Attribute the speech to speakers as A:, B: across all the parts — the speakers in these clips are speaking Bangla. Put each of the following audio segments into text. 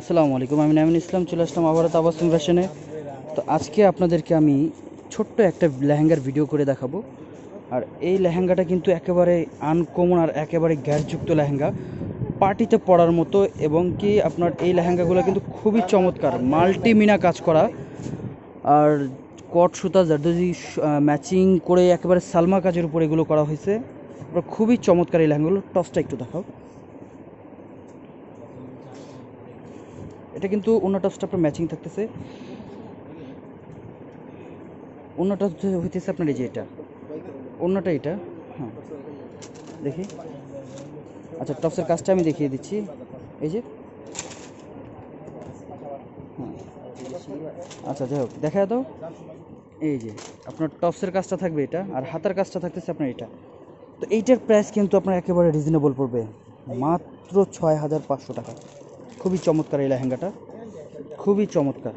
A: আসসালামু আলাইকুম, আমি নামিন ইসলাম, চলে আসলাম আবার তাবাসুম ফ্যাশনে। তো আজকে আপনাদেরকে আমি ছোট্ট একটা লেহেঙ্গার ভিডিও করে দেখাবো। আর এই লেহেঙ্গাটা কিন্তু একেবারে আনকমন আর একেবারে গ্যাসযুক্ত লেহেঙ্গা। পার্টিতে পরার মতো এবং কি আপনার এই লেহেঙ্গাগুলো কিন্তু খুবই চমৎকার মাল্টি মিনা কাজ করা। আর কট সুতা, জারদোজি ম্যাচিং করে একেবারে সালমা কাজের উপর এগুলো করা হয়েছে। খুবই চমৎকার এই লেহেঙ্গাগুলো। টসটা একটু দেখাও। এটা কিন্তু অন্য টপসটা আপনার ম্যাচিং থাকতেছে। অন্য টপস হইতেছে আপনার এই যে এটা। অন্যটা এটা হ্যাঁ। দেখি। আচ্ছা টপসের কাজটা আমি দেখিয়ে দিচ্ছি। এই যে। হ্যাঁ। আচ্ছা যাই হোক দেখা দাও। এই যে, আপনার টপসের কাজটা থাকবে এটা, আর হাতার কাজটা থাকতেছে আপনার এটা। তো এইটার প্রাইস কিন্তু আপনার একেবারে রিজনেবল পড়বে। মাত্র ছয় হাজার পাঁচশো টাকা। খুবই চমৎকার এই লেহেঙ্গাটা। খুবই চমৎকার।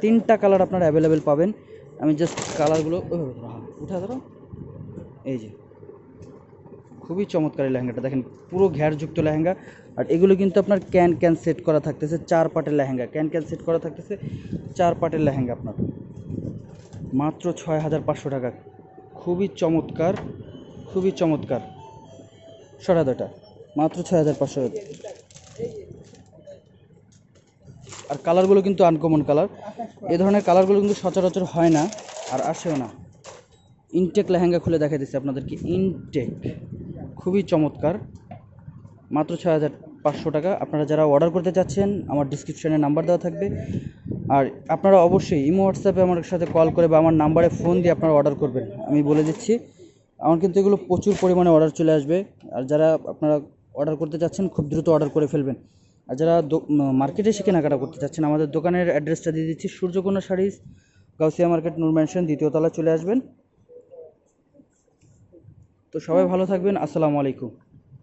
A: তিনটা কালার আপনারা অ্যাভেলেবেল পাবেন। আমি জাস্ট কালারগুলো ওইভাবে হ্যাঁ, উঠে ধরো। এই যে খুবই চমৎকার এই লেহেঙ্গাটা। দেখেন পুরো ঘ্যারযুক্ত লেহেঙ্গা। আর এগুলো কিন্তু আপনার ক্যান ক্যান সেট করা থাকতেছে চার পাটের লেহেঙ্গা। ক্যান ক্যান সেট করা থাকতেছে চার পাটের লেহেঙ্গা আপনার। মাত্র ছয় হাজার পাঁচশো টাকা। খুবই চমৎকার খুবই চমৎকার। সরাদাটা মাত্র ছয় হাজার পাঁচশো আর কালারগুলো কিন্তু আনকমন কালার এ ধরনের কালারগুলো কিন্তু সচরাচর হয় না আর আসেও না। ইনটেক লেহেঙ্গা খুলে দেখা দিচ্ছে আপনাদেরকে। ইনটেক খুবই চমৎকার। মাত্র ছয় হাজার পাঁচশো টাকা। আপনারা যারা অর্ডার করতে চাচ্ছেন আমার ডিসক্রিপশনে নাম্বার দেওয়া থাকবে। আর আপনারা অবশ্যই ইমো হোয়াটসঅ্যাপে আমার সাথে কল করে বা আমার নাম্বারে ফোন দিয়ে আপনারা অর্ডার করবেন। আমি বলে দিচ্ছি আমার কিন্তু এগুলো প্রচুর পরিমাণে অর্ডার চলে আসবে। আর যারা আপনারা অর্ডার করতে চাচ্ছেন খুব দ্রুত অর্ডার করে ফেলবেন। আর যারা মার্কেটে এসে কেনাকাটা করতে চাচ্ছেন, আমাদের দোকানের অ্যাড্রেসটা দিয়ে দিচ্ছি। সূর্যকন্যা শাড়িজ গাউসিয়া মার্কেট নূর ম্যানশন দ্বিতীয় তলা চলে আসবেন। তো সবাই ভালো থাকবেন। আসসালামু আলাইকুম।